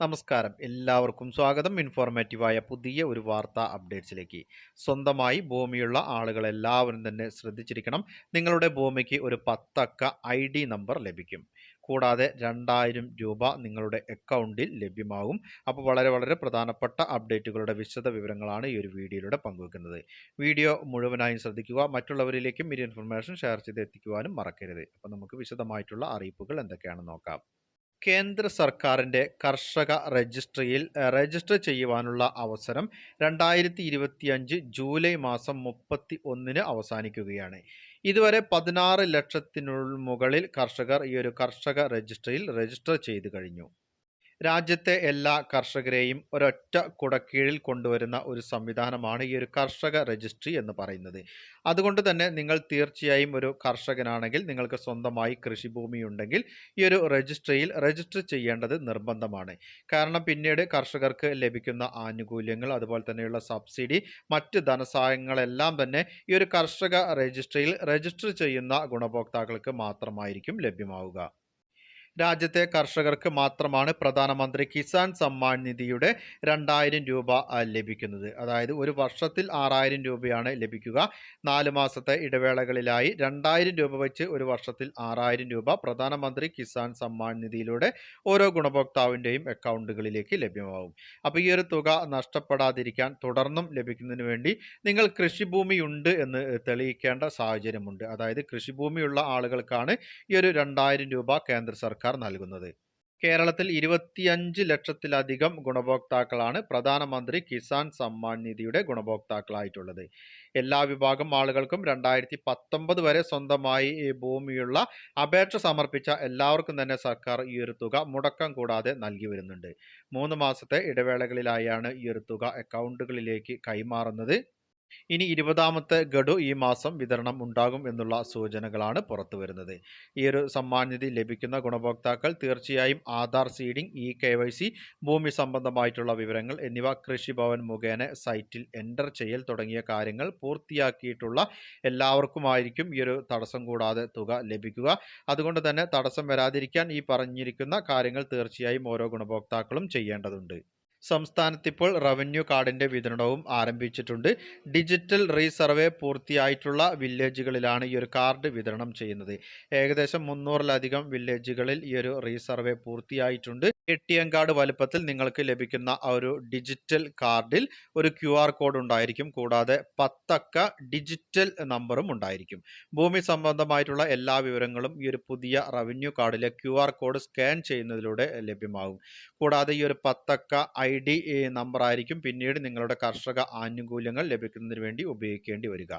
നമസ്കാരം. എല്ലാവർക്കും സ്വാഗതം. ഇൻഫോർമേറ്റീവായ പുതിയ ഒരു വാർത്താ അപ്ഡേറ്റ്സിലേക്ക്. സ്വന്തമായി ഭൂമിയുള്ള ആളുകൾ എല്ലാവരും തന്നെ ശ്രദ്ധിച്ചിരിക്കണം. നിങ്ങളുടെ ഭൂമിക്ക് ഒരു പത്തക്ക ഐ നമ്പർ ലഭിക്കും. കൂടാതെ രണ്ടായിരം രൂപ നിങ്ങളുടെ അക്കൗണ്ടിൽ ലഭ്യമാകും. അപ്പോൾ വളരെ വളരെ പ്രധാനപ്പെട്ട അപ്ഡേറ്റുകളുടെ വിശദ വിവരങ്ങളാണ് ഈ ഒരു വീഡിയോയിലൂടെ പങ്കുവെക്കുന്നത്. വീഡിയോ മുഴുവനായും ശ്രദ്ധിക്കുക. മറ്റുള്ളവരിലേക്കും ഈ ഇൻഫർമേഷൻ ഷെയർ ചെയ്ത് എത്തിക്കുവാനും മറക്കരുത്. അപ്പോൾ നമുക്ക് വിശദമായിട്ടുള്ള അറിയിപ്പുകൾ എന്തൊക്കെയാണെന്ന് നോക്കാം. കേന്ദ്ര സർക്കാരിന്റെ കർഷക രജിസ്ട്രിയിൽ രജിസ്റ്റർ ചെയ്യുവാനുള്ള അവസരം രണ്ടായിരത്തി ഇരുപത്തിയഞ്ച് ജൂലൈ മാസം മുപ്പത്തി ഒന്നിന് അവസാനിക്കുകയാണ്. ഇതുവരെ പതിനാറ് ലക്ഷത്തിനു മുകളിൽ കർഷകർ ഈ ഒരു കർഷക രജിസ്ട്രിയിൽ രജിസ്റ്റർ ചെയ്തു കഴിഞ്ഞു. രാജ്യത്തെ എല്ലാ കർഷകരെയും ഒരൊറ്റ കുടക്കീഴിൽ കൊണ്ടുവരുന്ന ഒരു സംവിധാനമാണ് ഈ ഒരു കർഷക രജിസ്ട്രി എന്ന് പറയുന്നത്. അതുകൊണ്ട് തന്നെ നിങ്ങൾ തീർച്ചയായും ഒരു കർഷകനാണെങ്കിൽ നിങ്ങൾക്ക് സ്വന്തമായി കൃഷിഭൂമി ഉണ്ടെങ്കിൽ ഈ ഒരു രജിസ്ട്രിയിൽ രജിസ്റ്റർ ചെയ്യേണ്ടത് നിർബന്ധമാണ്. കാരണം പിന്നീട് കർഷകർക്ക് ലഭിക്കുന്ന ആനുകൂല്യങ്ങൾ അതുപോലെ തന്നെയുള്ള സബ്സിഡി മറ്റ് ധനസഹായങ്ങളെല്ലാം തന്നെ ഈ ഒരു കർഷക രജിസ്ട്രിയിൽ രജിസ്റ്റർ ചെയ്യുന്ന ഗുണഭോക്താക്കൾക്ക് മാത്രമായിരിക്കും ലഭ്യമാവുക. രാജ്യത്തെ കർഷകർക്ക് മാത്രമാണ് പ്രധാനമന്ത്രി കിസാൻ സമ്മാൻ നിധിയുടെ രണ്ടായിരം രൂപ ലഭിക്കുന്നത്. അതായത് ഒരു വർഷത്തിൽ ആറായിരം രൂപയാണ് ലഭിക്കുക. നാല് മാസത്തെ ഇടവേളകളിലായി രണ്ടായിരം രൂപ വെച്ച് ഒരു വർഷത്തിൽ ആറായിരം രൂപ പ്രധാനമന്ത്രി കിസാൻ സമ്മാൻ നിധിയിലൂടെ ഓരോ ഗുണഭോക്താവിന്റെയും അക്കൗണ്ടുകളിലേക്ക് ലഭ്യമാകും. അപ്പോൾ ഈ ഒരു തുക നഷ്ടപ്പെടാതിരിക്കാൻ തുടർന്നും ലഭിക്കുന്നതിന് വേണ്ടി നിങ്ങൾ കൃഷിഭൂമിയുണ്ട് എന്ന് തെളിയിക്കേണ്ട സാഹചര്യമുണ്ട്. അതായത് കൃഷിഭൂമിയുള്ള ആളുകൾക്കാണ് ഈ ഒരു രണ്ടായിരം രൂപ കേന്ദ്ര സർക്കാർ നൽകുന്നത്. കേരളത്തിൽ ഇരുപത്തിയഞ്ച് ലക്ഷത്തിലധികം ഗുണഭോക്താക്കളാണ് പ്രധാനമന്ത്രി കിസാൻ സമ്മാൻ നിധിയുടെ ഗുണഭോക്താക്കളായിട്ടുള്ളത്. എല്ലാ വിഭാഗം ആളുകൾക്കും രണ്ടായിരത്തി പത്തൊമ്പത് വരെ സ്വന്തമായി ഭൂമിയുള്ള അപേക്ഷ സമർപ്പിച്ച എല്ലാവർക്കും തന്നെ സർക്കാർ ഈ ഒരു തുക മുടക്കം കൂടാതെ നൽകി വരുന്നുണ്ട്. മൂന്ന് മാസത്തെ ഇടവേളകളിലായാണ് ഈ ഒരു തുക അക്കൗണ്ടുകളിലേക്ക് കൈമാറുന്നത്. ഇനി ഇരുപതാമത്തെ ഗഡു ഈ മാസം വിതരണം ഉണ്ടാകും എന്നുള്ള സൂചനകളാണ് പുറത്തു വരുന്നത്. ഈ ഒരു സമ്മാനനിധി ലഭിക്കുന്ന ഗുണഭോക്താക്കൾ തീർച്ചയായും Aadhaar seeding E K Y C ഭൂമി സംബന്ധമായിട്ടുള്ള വിവരങ്ങൾ എന്നിവ കൃഷിഭവൻ മുഖേന സൈറ്റിൽ എന്റർ ചെയ്യൽ തുടങ്ങിയ കാര്യങ്ങൾ പൂർത്തിയാക്കിയിട്ടുള്ള എല്ലാവർക്കുമായിരിക്കും ഈ ഒരു തടസ്സം കൂടാതെ തുക ലഭിക്കുക. അതുകൊണ്ട് തന്നെ തടസ്സം വരാതിരിക്കാൻ ഈ പറഞ്ഞിരിക്കുന്ന കാര്യങ്ങൾ തീർച്ചയായും ഓരോ ഗുണഭോക്താക്കളും ചെയ്യേണ്ടതുണ്ട്. സംസ്ഥാനത്ത് ഇപ്പോൾ റവന്യൂ കാർഡിന്റെ വിതരണവും ആരംഭിച്ചിട്ടുണ്ട്. ഡിജിറ്റൽ റീസർവേ പൂർത്തിയായിട്ടുള്ള വില്ലേജുകളിലാണ് ഈ ഒരു കാർഡ് വിതരണം ചെയ്യുന്നത്. ഏകദേശം മുന്നൂറിലധികം വില്ലേജുകളിൽ ഈ ഒരു റീസർവേ പൂർത്തിയായിട്ടുണ്ട്. എ ടി എം കാർഡ് വലുപ്പത്തിൽ നിങ്ങൾക്ക് ലഭിക്കുന്ന ആ ഒരു ഡിജിറ്റൽ കാർഡിൽ ഒരു ക്യു ആർ കോഡ് ഉണ്ടായിരിക്കും. കൂടാതെ പത്തക്ക ഡിജിറ്റൽ നമ്പറും ഉണ്ടായിരിക്കും. ഭൂമി സംബന്ധമായിട്ടുള്ള എല്ലാ വിവരങ്ങളും ഈ ഒരു പുതിയ റവന്യൂ കാർഡിലെ ക്യു കോഡ് സ്കാൻ ചെയ്യുന്നതിലൂടെ ലഭ്യമാകും. കൂടാതെ ഈ ഒരു പത്തക്ക ഐ ഡി നമ്പർ ആയിരിക്കും പിന്നീട് നിങ്ങളുടെ കർഷക ആനുകൂല്യങ്ങൾ ലഭിക്കുന്നതിന് വേണ്ടി ഉപയോഗിക്കേണ്ടി വരിക.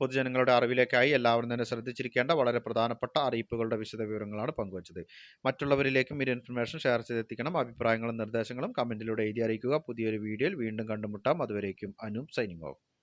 പൊതുജനങ്ങളുടെ അറിവിലേക്കായി എല്ലാവരും തന്നെ ശ്രദ്ധിച്ചിരിക്കേണ്ട വളരെ പ്രധാനപ്പെട്ട അറിയിപ്പുകളുടെ വിശദ വിവരങ്ങളാണ് പങ്കുവച്ചത്. മറ്റുള്ളവരിലേക്കും ഈ ഇൻഫർമേഷൻ ഷെയർ ചെയ്തെത്തിക്കണം. അഭിപ്രായങ്ങളും നിർദ്ദേശങ്ങളും കമന്റിലൂടെ എഴുതി അറിയിക്കുക. പുതിയൊരു വീഡിയോയിൽ വീണ്ടും കണ്ടുമുട്ടാം. അതുവരേക്കും അനും സൈനിങ് ഓഫ്